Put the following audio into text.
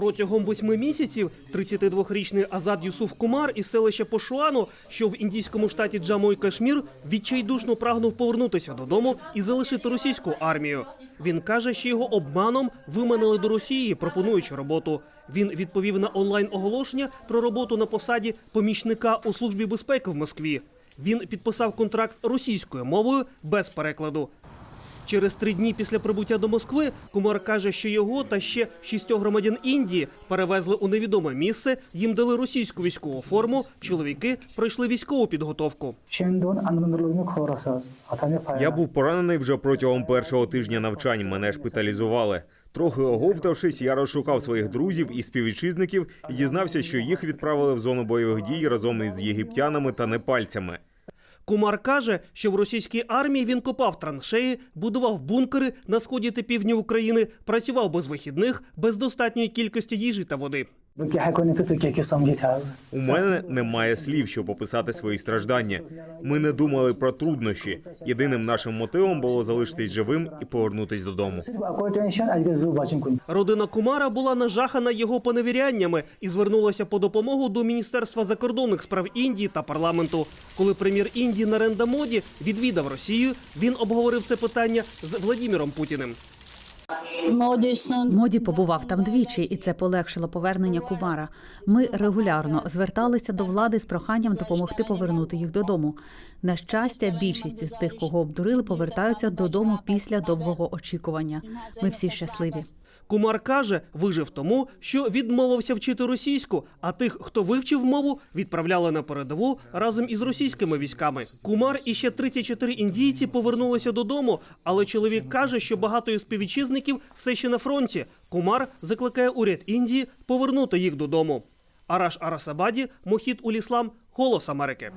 Протягом восьми місяців 32-річний Азад Юсуф Кумар із селища Пошуану, що в індійському штаті Джаму і Кашмір, відчайдушно прагнув повернутися додому і залишити російську армію. Він каже, що його обманом виманили до Росії, пропонуючи роботу. Він відповів на онлайн оголошення про роботу на посаді помічника у службі безпеки в Москві. Він підписав контракт російською мовою без перекладу. Через три дні після прибуття до Москви Кумар каже, що його та ще шістьох громадян Індії перевезли у невідоме місце. Їм дали російську військову форму. Чоловіки пройшли військову підготовку. Я був поранений вже протягом першого тижня навчань. Мене шпиталізували. Трохи оговтавшись, я розшукав своїх друзів і співвітчизників і дізнався, що їх відправили в зону бойових дій разом із єгиптянами та непальцями. Кумар каже, що в російській армії він копав траншеї, будував бункери на сході та півдні України, працював без вихідних, без достатньої кількості їжі та води. У мене немає слів, щоб описати свої страждання. Ми не думали про труднощі. Єдиним нашим мотивом було залишитись живим і повернутись додому. Родина Кумара була нажахана його поневіряннями і звернулася по допомогу до Міністерства закордонних справ Індії та парламенту. Коли прем'єр Індії Наренда Моді відвідав Росію, він обговорив це питання з Владіміром Путіним. Моді побував там двічі, і це полегшило повернення Кумара. Ми регулярно зверталися до влади з проханням допомогти повернути їх додому. На щастя, більшість із тих, кого обдурили, повертаються додому після довгого очікування. Ми всі щасливі. Кумар каже, вижив тому, що відмовився вчити російську, а тих, хто вивчив мову, відправляли на передову разом із російськими військами. Кумар і ще 34 індійці повернулися додому, але чоловік каже, що багато його співвітчизників все ще на фронті. Кумар закликає уряд Індії повернути їх додому. Араш Арасабаді, Мохід Уліслам, Голос Америки.